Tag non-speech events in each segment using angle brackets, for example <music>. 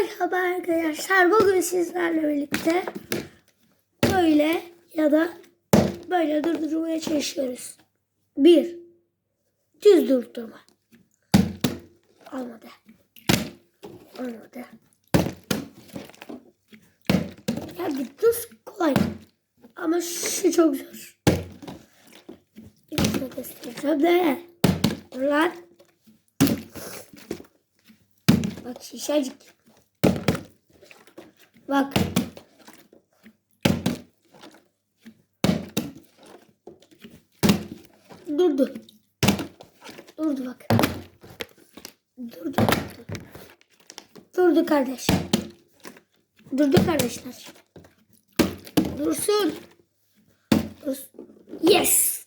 Merhaba arkadaşlar. Bugün sizlerle birlikte böyle ya da böyle durdurmaya çalışıyoruz. Bir, düz durdurma. Olmadı. Olmadı. Ya bir düz kolay. Ama şu çok zor. İlkini göstereceğim de. Lan. Bak şişecik. Bak. Durdu. Durdu bak. Durdu. Durdu kardeş. Durdu kardeşler. Dursun. Dursun. Yes.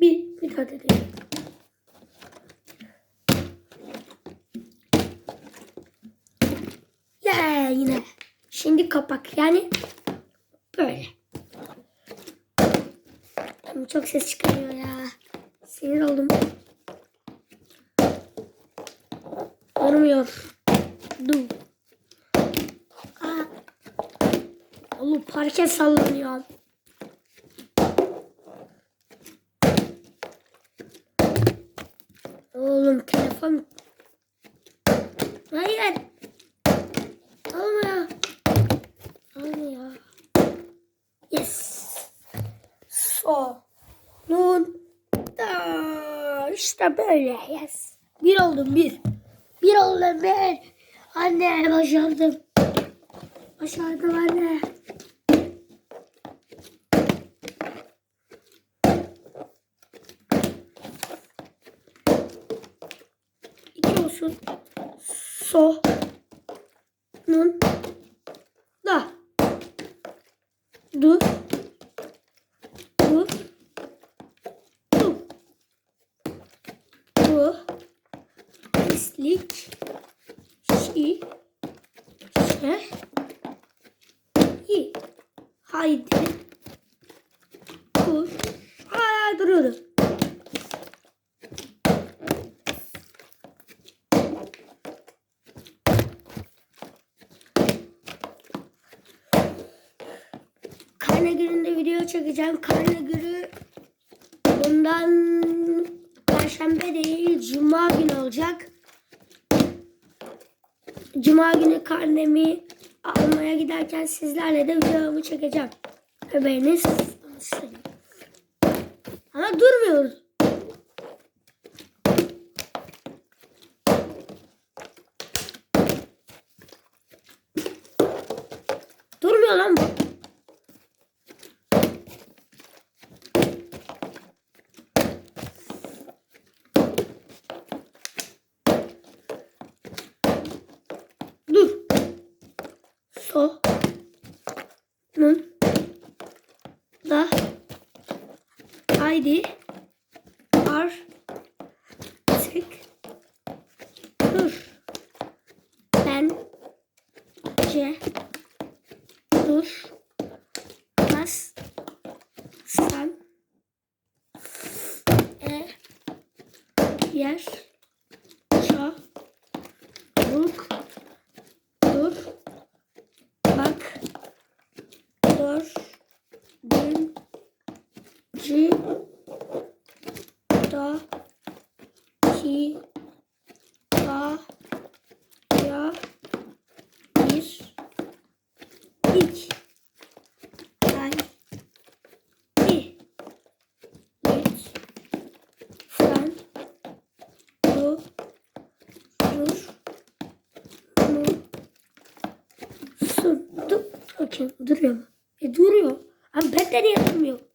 Bir, bir daha deneyelim. Ya yine. Şimdi kapak yani böyle. Çok ses çıkarıyor ya. Sinir oldum. Durmuyor. Dur. Aa. Oğlum parke sallanıyor. Oğlum telefon. Hayır. Yes. So. Nun. Da. İşte böyle. Yes. Bir oldum bir. Bir oldum bir. Anne başardım. Başardım anne. İki olsun. So. Nun. Da. Du. Du. Du. Bu. Pislik. Şi. Şe. İyi. Haydi. Kuş. Hala duruyordu. Karne gününde video çekeceğim. Karne günü bundan Perşembe değil Cuma günü olacak. Cuma günü karnemi almaya giderken sizlerle de videomu çekeceğim. Haberiniz olsun. Ama durmuyoruz. Durmuyor lan bu. Dur. So. Nun. Da. Haydi. Ar. Sık. Dur. Ben. Ce. Dur. Bas. Sen. E. Yer. Ça. Buk. Dur. Bak. Dur. Gün. Ci. Da. Ki. Da. Ya. Bir. İki. Ay. Bir. Üç. Sen. Du. Dur. Mu. Su. Dur. Bakayım duruyor mu? E duruyor. Ama ben de niye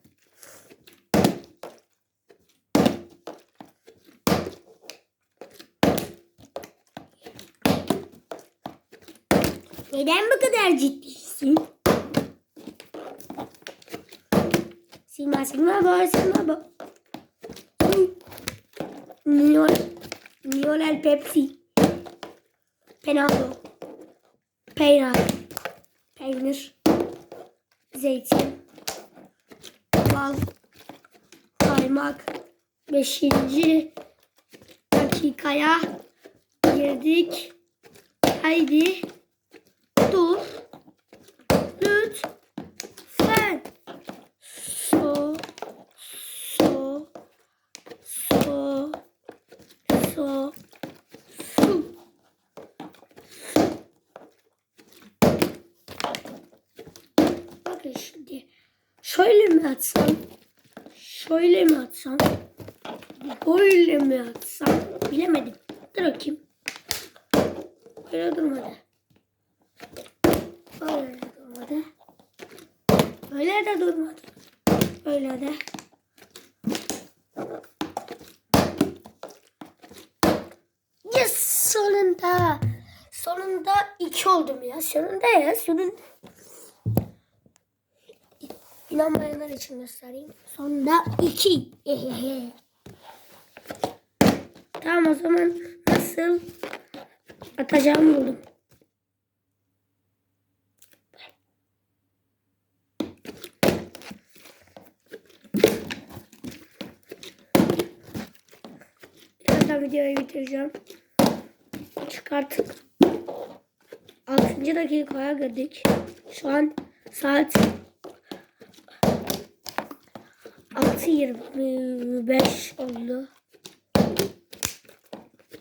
Neden bu kadar ciddisin? Silma silma bo silma bo. Niol. Niol el Pepsi. Penaldo. Peynir. Peynir. Zeytin. Bal. Kaymak. Beşinci dakikaya girdik. Haydi. Dur. Lütfen. So. So. So. So. Su. Bakın şimdi. Şöyle mi atsam? Şöyle mi atsam? Böyle mi atsam? Bilemedim. Dur bakayım. Böyle durmadı. Böyle de durmadı. Böyle de durmadı. Böyle de. Yes sonunda. Sonunda iki oldum ya. Sonunda ya. Sonunda. İnanmayanlar için göstereyim. Sonunda iki. <laughs> tamam o zaman nasıl atacağımı buldum. Birazdan videoyu bitireceğim. Çıkarttık. 6. dakikaya girdik. Şu an saat 6.25 oldu.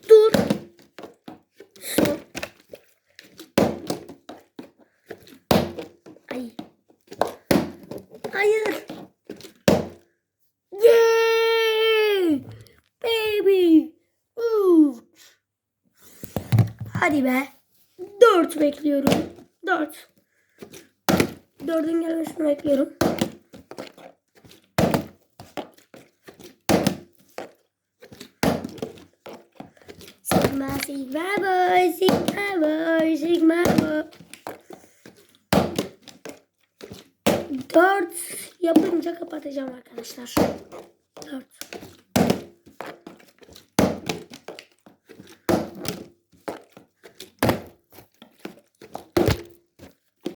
Dur. Son. Ay. Hayır. Yay! Baby. Uç. Hadi be. Dört bekliyorum. Dört. Dördün gelmesini bekliyorum. Sigma, Sigma boy, Sigma boy, Sigma boy. Dört yapınca kapatacağım arkadaşlar. Dört.